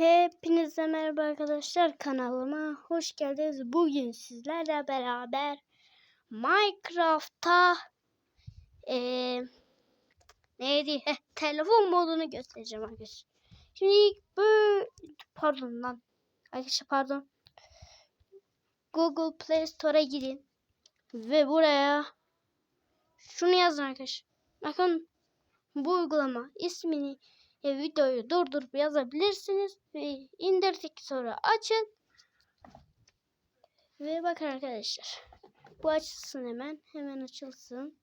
Hepinize merhaba arkadaşlar kanalıma hoş geldiniz. Bugün sizlerle beraber Minecraft'ta eee neydi? Heh, telefon modunu göstereceğim arkadaşlar. Şimdi ilk bu pardon lan. Arkadaşlar pardon. Google Play Store'a gidin ve buraya şunu yazın arkadaşlar. Bakın bu uygulama ismini e, videoyu durdurup yazabilirsiniz. Ve indirdik sonra açın. Ve bakın arkadaşlar bu açılsın hemen. Hemen açılsın.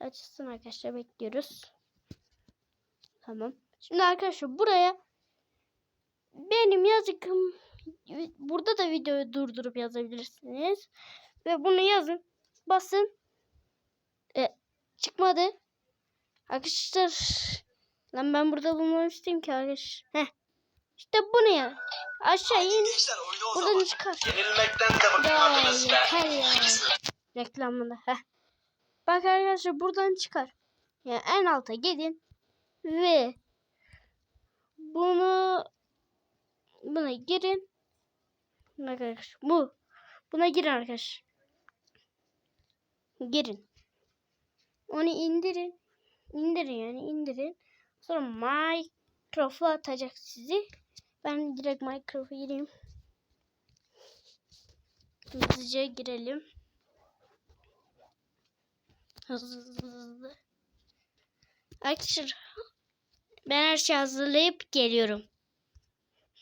Açılsın arkadaşlar bekliyoruz. Tamam. Şimdi arkadaşlar buraya benim yazıkım burada da videoyu durdurup yazabilirsiniz. Ve bunu yazın basın. E, çıkmadı Arkadaşlar lan ben burada bulmamıştım ki arkadaşlar. Heh. İşte bunu ya. Aşağı in. Buradan çıkar. Yenilmekten de bıkmadınız be. yeter ya. Reklamında. Heh. Bak arkadaşlar buradan çıkar. Yani en alta gidin. Ve bunu buna girin. Arkadaşlar bu. Buna girin arkadaşlar. Girin. Onu indirin. İndirin yani indirin. Sonra Minecraft'a atacak sizi. Ben direkt Minecraft'a gireyim. Hızlıca girelim. Hızlı hızlı ben her şeyi hazırlayıp geliyorum.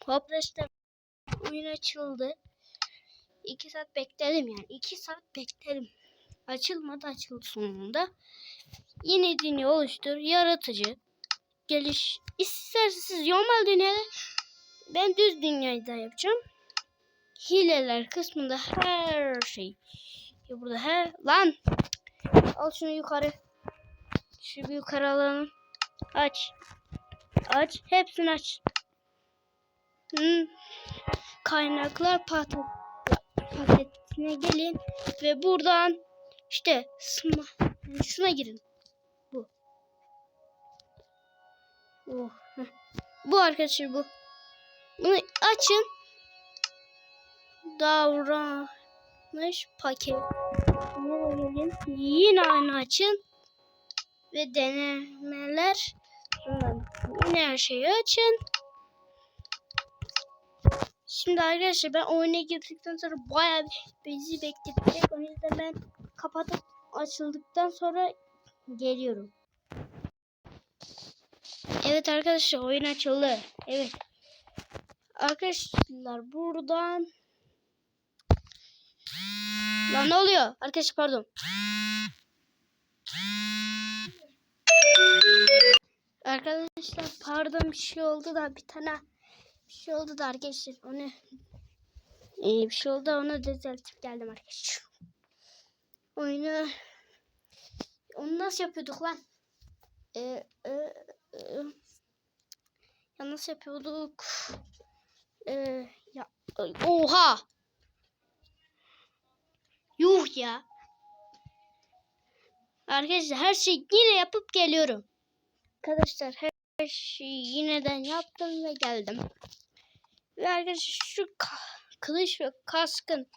Arkadaşlar oyun açıldı. 2 saat bekledim yani. 2 saat bekledim. Açılmadı açıldı sonunda. Yeni dünya oluştur. Yaratıcı. Geliş. İsterseniz normal dünyada ben düz dünyayı da yapacağım. Hileler kısmında her şey. Ya burada her lan. Al şunu yukarı. Şu bir yukarı alalım. Aç. Aç. Hepsini aç. Hmm. Kaynaklar paket paketine gelin ve buradan işte sma, girin. Bu. Oh. Bu arkadaşlar bu. Bunu açın. Davranış paket. Yine aynı açın. Ve denemeler. Yine her şeyi açın. Şimdi arkadaşlar ben oyuna girdikten sonra bayağı bizi bekletecek. O yüzden ben kapatıp açıldıktan sonra geliyorum. Evet arkadaşlar oyun açıldı. Evet. Arkadaşlar buradan Lan ne oluyor? Arkadaşlar pardon. Arkadaşlar pardon bir şey oldu da bir tane bir şey oldu da arkadaşlar onu ee, bir şey oldu da onu düzeltip geldim arkadaşlar. Oyunu onu nasıl yapıyorduk lan? Ee, e, e, ya nasıl yapıyorduk? Ee, ya oha! Yuh ya. Arkadaşlar her şeyi yine yapıp geliyorum. Arkadaşlar her şeyi yineden yaptım ve geldim. Ve arkadaşlar şu kılıç ve kaskın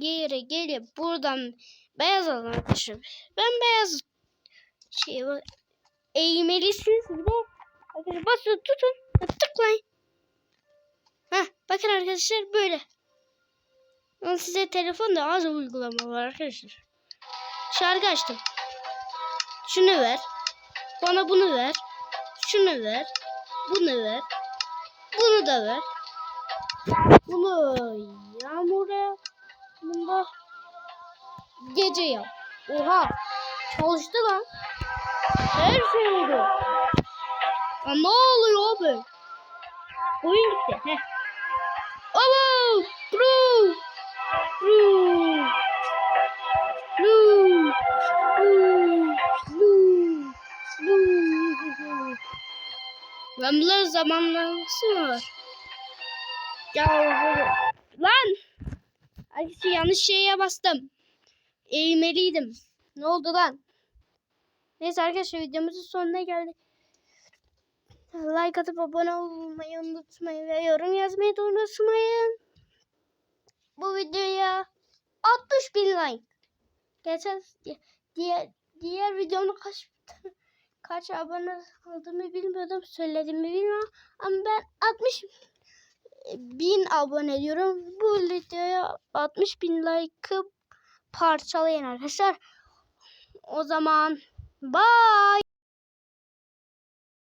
yere gelip buradan beyaz alın arkadaşlar. Ben beyaz şey eğmelisiniz bir de arkadaşlar basın tutun tıklayın. Heh, bakın arkadaşlar böyle. Ama size telefonda az uygulama var arkadaşlar. Şarkı açtım. Şunu ver. Bana bunu ver. Şunu ver. Bunu ver. Bunu da ver. Bunu yağmura. Bunu da gece yap. Oha. Çalıştı lan. Her şey oldu. Aa, ne oluyor abi? Oyun gitti. Heh. Abo! Bro! Bro! Bro! Lan bunların zamanlaması var? Ya lan! Ay yanlış şeye bastım. Eğmeliydim. Ne oldu lan? Neyse arkadaşlar videomuzun sonuna geldik. Like atıp abone olmayı unutmayın ve yorum yazmayı da unutmayın. Bu videoya 60 bin like. Geçen diğer diğer videomda kaç kaç abone aldığımı bilmiyordum. Söylediğimi bilmiyorum. Ama ben 60 bin abone diyorum. Bu videoya 60 bin like'ı parçalayın arkadaşlar. O zaman bye.